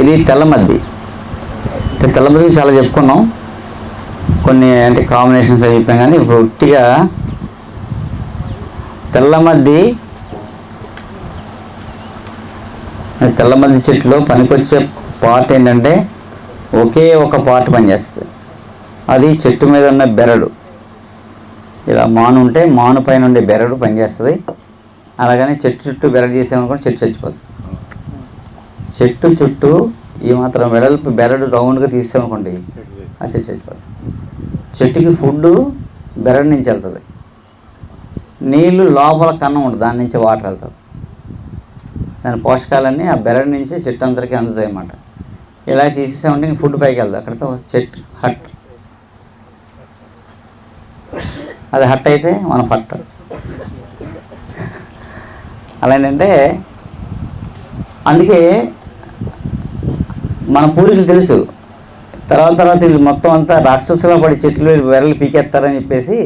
ఇది తెల్లమద్ది అంటే తెల్లమద్ది చాలా చెప్పుకున్నాం. కొన్ని అంటే కాంబినేషన్స్ అవి చెప్పాం కానీ ఇప్పుడు ఉట్టిగా తెల్లమద్ది తెల్లమద్ది చెట్టులో పనికొచ్చే పార్ట్ ఏంటంటే ఒకే ఒక పార్ట్ పనిచేస్తుంది. అది చెట్టు మీద ఉన్న బెరడు. ఇలా మాను ఉంటే మాను పైన ఉండే బెరడు పనిచేస్తుంది. అలాగని చెట్టు చుట్టూ బెరడు చేసామనుకోండి చెట్టు చచ్చిపోతుంది. చెట్టు చుట్టూ ఈ మాత్రం వెడల్పు బెరడు రౌండ్గా తీసామనుకోండి ఆ చెట్టు చచ్చిపోతుంది చెట్టుకి ఫుడ్ బెరడు నుంచి వెళ్తుంది. నీళ్ళు లోపల కన్నం ఉంటుంది దాని నుంచి వాటర్ వెళ్తుంది. దాని పోషకాలన్నీ ఆ బెరడు నుంచి చెట్టు అంతరికి అందుతాయి అన్నమాట. ఇలా తీసేసామంటే ఇంక ఫుడ్ పైకి వెళ్తుంది. అక్కడితో చెట్టు హట్. అది హట్ అయితే మన ఫట్. అలాంటంటే అందుకే మన పూర్వీకులు తెలుసు. తర్వాత తర్వాత వీళ్ళు మొత్తం అంతా రాక్షసులో పడి చెట్లు బెరలు పీకేస్తారని చెప్పేసి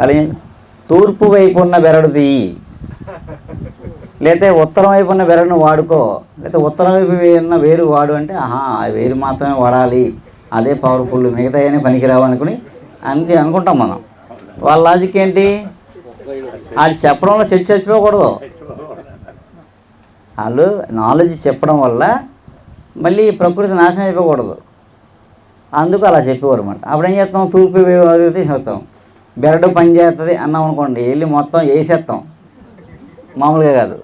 అలా తూర్పు వైపు ఉన్న బెరడు తీయి. లేకపోతే ఉత్తరం వైపు ఉన్న బెరడును వాడుకో. లేకపోతే ఉత్తరం వైపు ఉన్న వేరు వాడు అంటే ఆహా ఆ వేరు మాత్రమే వాడాలి. అదే పవర్ఫుల్. మిగతా ఏమైనా పనికిరావు అనుకుని అందుకే అనుకుంటాం మనం. వాళ్ళ లాజిక్ ఏంటి? అది చెప్పడంలో చర్చ చచ్చిపోకూడదు. వాళ్ళు నాలెడ్జ్ చెప్పడం వల్ల మళ్ళీ ప్రకృతి నాశనం అయిపోకూడదు. అందుకు అలా చెప్పేవారు అనమాట అప్పుడు ఏం చేస్తాం? తూర్పు చేస్తాం బెరడు పని చేస్తుంది అన్నాం అనుకోండి వెళ్ళి మొత్తం వేసేస్తాం. మామూలుగా కాదు.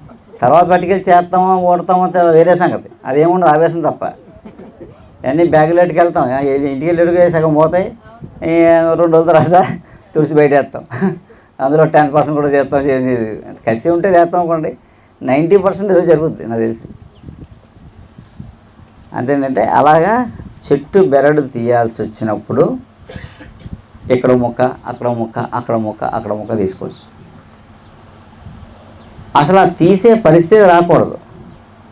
తర్వాత పట్టుకెళ్ళి చేస్తామో ఓడతామో వేరే సంగతి. అదేముండదు ఆవేశం తప్ప. అన్నీ బ్యాగులు వెళ్తాం ఇంటికి వెళ్ళి సగం పోతాయి. రెండు రోజుల తర్వాత తుడిచి బయట వేస్తాం అందులో టెన్ పర్సెంట్ కూడా చేస్తాం కసి ఉంటే చేస్తాం అనుకోండి. నైంటీ పర్సెంట్ ఏదో జరుగుద్ది నాకు తెలిసి. అదేంటంటే అలాగా చెట్టు బెరడు తీయాల్సి వచ్చినప్పుడు ఇక్కడ ముక్క అక్కడ ముక్క అక్కడ ముక్క అక్కడ ముక్క తీసుకోవచ్చు. అసలు ఆ తీసే పరిస్థితి రాకూడదు.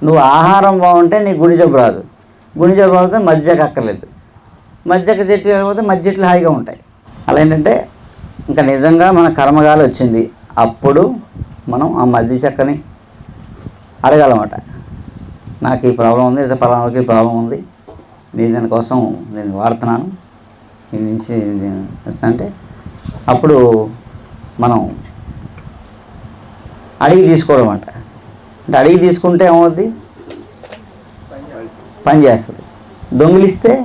నువ్వు ఆహారం బాగుంటే నీ గుండె జబ్బు రాదు. గుండె జబ్బు రాకపోతే మజ్జకు అక్కర్లేదు. మజ్జక చెట్టు లేకపోతే మజ్జెట్లు హాయిగా ఉంటాయి. అలా ఏంటంటే ఇంకా నిజంగా మన కర్మగాలి వచ్చింది. అప్పుడు మనం ఆ మధ్య చెక్కని అడగాలన్నమాట. నాకు ఈ ప్రాబ్లం ఉంది లేదా పలానాకి ఈ ప్రాబ్లం ఉంది. నేను దానికోసం నేను వాడుతున్నాను. దీని నుంచి నేను అంటే అప్పుడు మనం అడిగి తీసుకోవడం అంట. అంటే అడిగి తీసుకుంటే ఏమవుద్ది? పని చేస్తుంది. దొంగిలిస్తే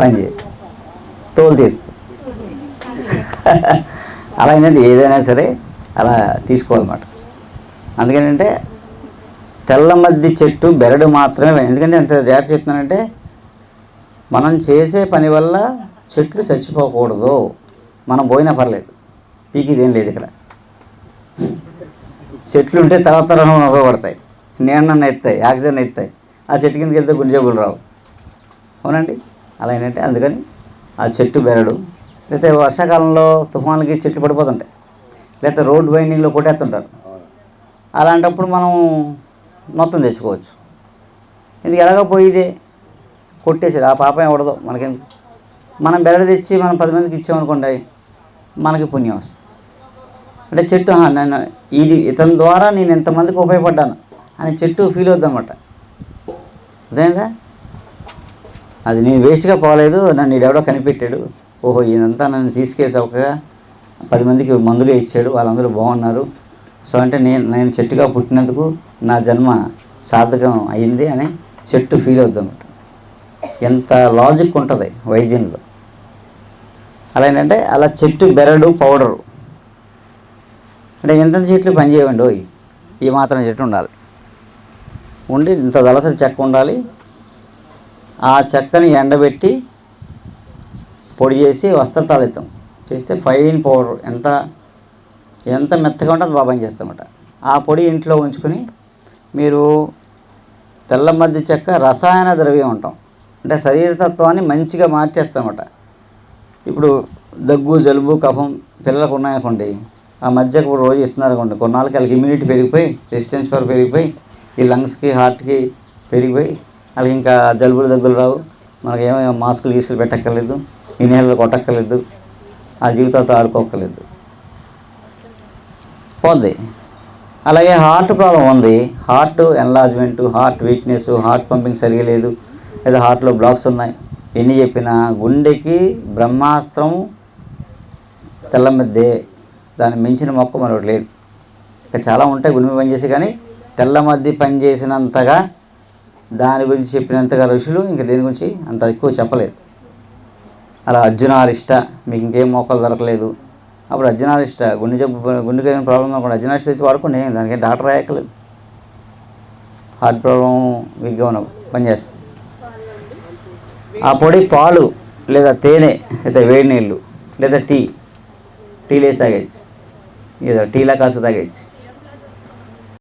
పని చేయదు తోలు తీస్తుంది. అలా ఏంటంటే ఏదైనా సరే అలా తీసుకోవాలన్నమాట. అందుకేంటంటే తెల్ల మద్ది చెట్టు బెరడు మాత్రమే ఎందుకంటే ఎంత జాగ్రత్త చెప్తున్నానంటే మనం చేసే పని వల్ల చెట్లు చచ్చిపోకూడదు. మనం పోయినా పర్లేదు. పీకిదేం లేదు ఇక్కడ. చెట్లు ఉంటే తర్వాత తరం ఉపయోగపడతాయి నీళ్ళన్న ఎత్తాయి ఆక్సిజన్ ఎత్తాయి. ఆ చెట్టు కిందకి వెళ్తే గుంజేబులు రావు. అవునండి? అలా ఏంటంటే అందుకని ఆ చెట్టు బెరడు లేకపోతే వర్షాకాలంలో తుఫాన్లకి చెట్లు పడిపోతుంటాయి. లేకపోతే రోడ్ వైండింగ్లో కొట్టేస్తుంటారు. అలాంటప్పుడు మనం మొత్తం తెచ్చుకోవచ్చు. ఇది ఎలాగో పోయిదే. కొట్టేసాడు ఆ పాపం ఎవడదు మనకెందుకు మనం బెరడు తెచ్చి మనం పది మందికి ఇచ్చామనుకోండి మనకి పుణ్యం వస్తుంది. అంటే చెట్టు నన్ను ఇది ఇతని ద్వారా నేను ఎంతమందికి ఉపయోగపడ్డాను అని చెట్టు ఫీల్ అవుద్ది అనమాట అదేందా అది నేను వేస్ట్గా పోలేదు నన్ను ఎవడో కనిపెట్టాడు. ఓహో ఇదంతా నన్ను తీసుకెళ్ళి చౌకగా పది మందికి మందుగా ఇచ్చాడు వాళ్ళందరూ బాగున్నారు. సో అంటే నేను నేను చెట్టుగా పుట్టినందుకు నా జన్మ సార్థకం అయింది అని చెట్టు ఫీల్ అవుద్ది ఎంత లాజిక్ ఉంటుంది వైద్యంలో అలా ఏంటంటే అలా చెట్టు బెరడు పౌడరు. అంటే ఎంత చెట్లు పనిచేయండి ఓయ్ ఈ మాత్రం చెట్టు ఉండాలి. ఉండి ఇంత దలసరి చెక్క ఉండాలి. ఆ చెక్కని ఎండబెట్టి పొడి చేసి వస్త్రతాళితం చేస్తే ఫైన్ పౌడర్. ఎంత ఎంత మెత్తగా ఉంటే అంత బాగా పని చేస్తామట. ఆ పొడి ఇంట్లో ఉంచుకొని మీరు తెల్ల మధ్య చెక్క రసాయన ద్రవ్యం ఉంటాం అంటే శరీరతత్వాన్ని మంచిగా మార్చేస్తామట. ఇప్పుడు దగ్గు జలుబు కఫం పిల్లలకు ఉన్నాయనుకోండి ఆ మధ్యకు రోజు ఇస్తున్నారు అనుకోండి కొన్నాళ్ళకి వాళ్ళకి ఇమ్యూనిటీ పెరిగిపోయి రెసిస్టెన్స్ పవర్ పెరిగిపోయి ఈ లంగ్స్కి హార్ట్కి పెరిగిపోయి వాళ్ళకి ఇంకా జలుబులు దగ్గులు రావు. మనకి ఏమో మాస్కులు గీసులు పెట్టక్కర్లేదు ఇన్హేలర్ కొట్టక్కర్లేదు ఆ జీవితాలతో ఆడుకోక్కర్లేదు. పోద్ది అలాగే హార్ట్ ప్రాబ్లం ఉంది. Heart enlargement heart weakness heart pumping సరిగా లేదు. లేదా హార్ట్లో బ్లాక్స్ ఉన్నాయి. ఎన్ని చెప్పినా గుండెకి బ్రహ్మాస్త్రం తెల్లమద్దే దాన్ని మించిన మొక్క మరొకటి లేదు. ఇంకా చాలా ఉంటాయి గుండె మీద పనిచేసి కానీ తెల్లమద్ది పనిచేసినంతగా దాని గురించి చెప్పినంతగా ఋషులు ఇంకా దేని గురించి అంత ఎక్కువ చెప్పలేదు. అలా అర్జునారిష్ట మీకు ఇంకేం మొక్కలు దొరకలేదు. అప్పుడు అర్జునారిష్ట గుండె జబ్బు గుండెకి ఏమైనా ప్రాబ్లం అనుకోండి అర్జునారిష్ట తెచ్చి వాడుకోండి దానికి డాక్టర్ రాయక్కలేదు హార్ట్ ప్రాబ్లం వీక్గా ఉన్న పనిచేస్తుంది. ఆ పొడి పాలు లేదా తేనె లేదా వేడి నీళ్ళు లేదా టీ టీ లేసి తాగేయచ్చు. లేదా టీలా కాస్త తాగేయచ్చు.